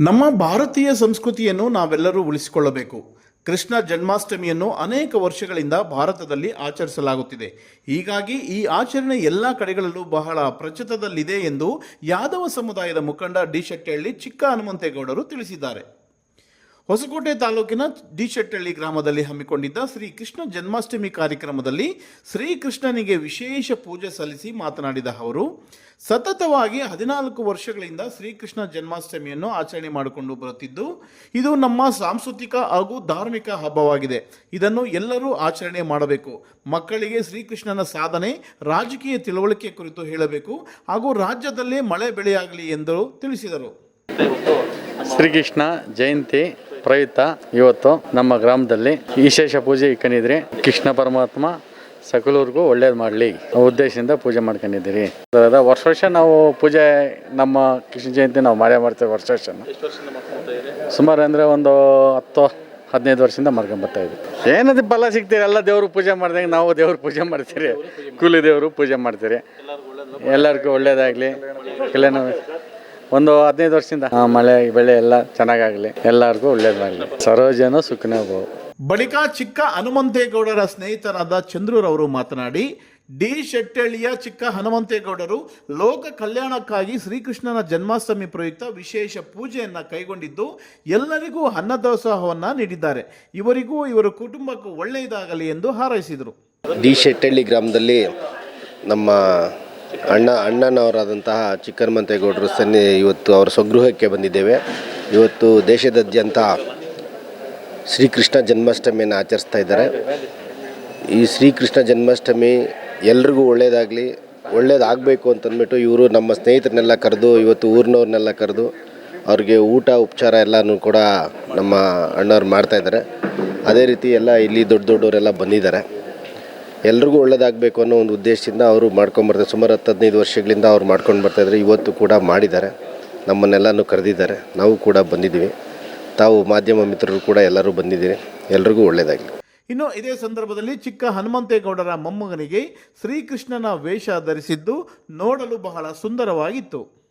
ನಮ್ಮ ಭಾರತೀಯ ಸಂಸ್ಕೃತಿಯನ್ನು ನಾವೆಲ್ಲರೂ ಉಳಿಸಿಕೊಳ್ಳಬೇಕು. ಕೃಷ್ಣ ಜನ್ಮಾಷ್ಟಮಿಯನ್ನು ಅನೇಕ ವರ್ಷಗಳಿಂದ ಭಾರತದಲ್ಲಿ ಆಚರಿಸಲಾಗುತ್ತಿದೆ. ಹೀಗಾಗಿ ಈ ಆಚರಣೆ ಎಲ್ಲ ಕಡೆಗಳಲ್ಲೂ ಬಹಳ ಪ್ರಚಿತದಲ್ಲಿದೆ ಎಂದು ಯಾದವ ಸಮುದಾಯದ ಮುಖಂಡ ಡಿ ಶೆಟ್ಟಹಳ್ಳಿ ಚಿಕ್ಕ ಹನುಮಂತೇಗೌಡರು ತಿಳಿಸಿದ್ದಾರೆ. ಹೊಸಕೋಟೆ ತಾಲೂಕಿನ ಡಿಶೆಟ್ಟಳ್ಳಿ ಗ್ರಾಮದಲ್ಲಿ ಹಮ್ಮಿಕೊಂಡಿದ್ದ ಶ್ರೀ ಕೃಷ್ಣ ಜನ್ಮಾಷ್ಟಮಿ ಕಾರ್ಯಕ್ರಮದಲ್ಲಿ ಶ್ರೀಕೃಷ್ಣನಿಗೆ ವಿಶೇಷ ಪೂಜೆ ಸಲ್ಲಿಸಿ ಮಾತನಾಡಿದ ಅವರು, ಸತತವಾಗಿ ಹದಿನಾಲ್ಕು ವರ್ಷಗಳಿಂದ ಶ್ರೀಕೃಷ್ಣ ಜನ್ಮಾಷ್ಟಮಿಯನ್ನು ಆಚರಣೆ ಮಾಡಿಕೊಂಡು ಬರುತ್ತಿದ್ದು, ಇದು ನಮ್ಮ ಸಾಂಸ್ಕೃತಿಕ ಹಾಗೂ ಧಾರ್ಮಿಕ ಹಬ್ಬವಾಗಿದೆ. ಇದನ್ನು ಎಲ್ಲರೂ ಆಚರಣೆ ಮಾಡಬೇಕು. ಮಕ್ಕಳಿಗೆ ಶ್ರೀಕೃಷ್ಣನ ಸಾಧನೆ, ರಾಜಕೀಯ ತಿಳುವಳಿಕೆ ಕುರಿತು ಹೇಳಬೇಕು ಹಾಗೂ ರಾಜ್ಯದಲ್ಲೇ ಮಳೆ ಬೆಳೆಯಾಗಲಿ ಎಂದು ತಿಳಿಸಿದರು. ಶ್ರೀಕೃಷ್ಣ ಜಯಂತಿ ಪ್ರಯುಕ್ತ ಇವತ್ತು ನಮ್ಮ ಗ್ರಾಮದಲ್ಲಿ ವಿಶೇಷ ಪೂಜೆ ಇಕ್ಕನಿದ್ರಿ ಕೃಷ್ಣ ಪರಮಾತ್ಮ ಸಕಲೂರಿಗೂ ಒಳ್ಳೇದು ಮಾಡಲಿ. ಉದ್ದೇಶದಿಂದ ಪೂಜೆ ಮಾಡ್ಕೊಂಡಿದ್ದೀರಿ. ವರ್ಷ ವರ್ಷ ನಾವು ಪೂಜೆ ನಮ್ಮ ಕೃಷ್ಣ ಜಯಂತಿ ನಾವು ಮಾಡೇ ಮಾಡ್ತೇವೆ ವರ್ಷ ವರ್ಷ. ಸುಮಾರು ಅಂದರೆ ಒಂದು ಹತ್ತು ಹದಿನೈದು ವರ್ಷದಿಂದ ಮಾಡ್ಕೊಂಬರ್ತಾ ಇದ್ವಿ ಏನದು ಫಲ ಸಿಗ್ತೀರಿ ಎಲ್ಲ ದೇವ್ರಿಗೆ ಪೂಜೆ ಮಾಡ್ದಂಗೆ ನಾವು ದೇವ್ರಿಗೆ ಪೂಜೆ ಮಾಡ್ತೀರಿ. ಕೂಲಿ ದೇವರು ಪೂಜೆ ಮಾಡ್ತೀರಿ. ಎಲ್ಲರಿಗೂ ಒಳ್ಳೇದಾಗಲಿ. ಕಲ್ಯಾಣ ಒಂದು ಹದಿನೈದು ವರ್ಷದಿಂದ. ಆ, ಮಳೆ ಬೆಳೆ ಎಲ್ಲ ಚೆನ್ನಾಗಾಗಲಿ. ಎಲ್ಲರಿಗೂ ಒಳ್ಳೇದಾಗಲಿ. ಸರೋಜನ ಸುಖನೇ ಭವ ಬಳಿಕ ಚಿಕ್ಕ ಹನುಮಂತೇಗೌಡರ ಸ್ನೇಹಿತರಾದ ಚಂದ್ರರವರು ಮಾತನಾಡಿ ಡಿ ಶೆಟ್ಟಳ್ಳಿಯ ಚಿಕ್ಕ ಹನುಮಂತೇಗೌಡರು ಲೋಕ ಕಲ್ಯಾಣಕ್ಕಾಗಿ ಶ್ರೀಕೃಷ್ಣನ ಜನ್ಮಾಷ್ಟಮಿ ಪ್ರಯುಕ್ತ ವಿಶೇಷ ಪೂಜೆಯನ್ನು ಕೈಗೊಂಡಿದ್ದು ಎಲ್ಲರಿಗೂ ಅನ್ನದಾಸೋಹವನ್ನು ನೀಡಿದ್ದಾರೆ. ಇವರಿಗೂ ಇವರ ಕುಟುಂಬಕ್ಕೂ ಒಳ್ಳೆಯದಾಗಲಿ ಎಂದು ಹಾರೈಸಿದರು. ಡಿ ಶೆಟ್ಟಳ್ಳಿ ಗ್ರಾಮದಲ್ಲಿ ನಮ್ಮ ಅಣ್ಣ, ಅಣ್ಣನವರಾದಂತಹ ಚಿಕ್ಕನ್ಮಂತೇಗೌಡರು ಸನ್ನಿ ಇವತ್ತು ಅವರ ಸ್ವಗೃಹಕ್ಕೆ ಬಂದಿದ್ದೇವೆ. ಇವತ್ತು ದೇಶದಾದ್ಯಂತ ಶ್ರೀಕೃಷ್ಣ ಜನ್ಮಾಷ್ಟಮಿಯನ್ನು ಆಚರಿಸ್ತಾ ಇದ್ದಾರೆ. ಈ ಶ್ರೀಕೃಷ್ಣ ಜನ್ಮಾಷ್ಟಮಿ ಎಲ್ರಿಗೂ ಒಳ್ಳೆಯದಾಗಲಿ ಒಳ್ಳೇದಾಗಬೇಕು ಅಂತಂದ್ಬಿಟ್ಟು ಇವರು ನಮ್ಮ ಸ್ನೇಹಿತರನ್ನೆಲ್ಲ ಕರೆದು, ಇವತ್ತು ಊರಿನವ್ರನ್ನೆಲ್ಲ ಕರೆದು ಅವ್ರಿಗೆ ಊಟ, ಉಪಚಾರ ಎಲ್ಲನೂ ಕೂಡ ನಮ್ಮ ಅಣ್ಣವ್ರು ಮಾಡ್ತಾ ಇದ್ದಾರೆ. ಅದೇ ರೀತಿ ಎಲ್ಲ ಇಲ್ಲಿ ದೊಡ್ಡ ದೊಡ್ಡವರೆಲ್ಲ ಬಂದಿದ್ದಾರೆ. ಎಲ್ರಿಗೂ ಒಳ್ಳೇದಾಗಬೇಕು ಅನ್ನೋ ಒಂದು ಉದ್ದೇಶದಿಂದ ಅವರು ಮಾಡ್ಕೊಂಬರ್ತಾರೆ ಸುಮಾರು ಹತ್ತು ಹದಿನೈದು ವರ್ಷಗಳಿಂದ ಅವ್ರು ಮಾಡ್ಕೊಂಡು ಬರ್ತಾಯಿದ್ರು ಇವತ್ತು ಕೂಡ ಮಾಡಿದ್ದಾರೆ. ನಮ್ಮನ್ನೆಲ್ಲನೂ ಕರೆದಿದ್ದಾರೆ. ನಾವು ಕೂಡ ಬಂದಿದ್ದೀವಿ. ತಾವು ಮಾಧ್ಯಮ ಮಿತ್ರರು ಕೂಡ ಎಲ್ಲರೂ ಬಂದಿದ್ದೀರಿ. ಎಲ್ರಿಗೂ ಒಳ್ಳೆಯದಾಗಲಿ ಇನ್ನು ಇದೇ ಸಂದರ್ಭದಲ್ಲಿ ಚಿಕ್ಕ ಹನುಮಂತೇಗೌಡರ ಮೊಮ್ಮಗನಿಗೆ ಶ್ರೀಕೃಷ್ಣನ ವೇಷ ಧರಿಸಿದ್ದು ನೋಡಲು ಬಹಳ ಸುಂದರವಾಗಿತ್ತು.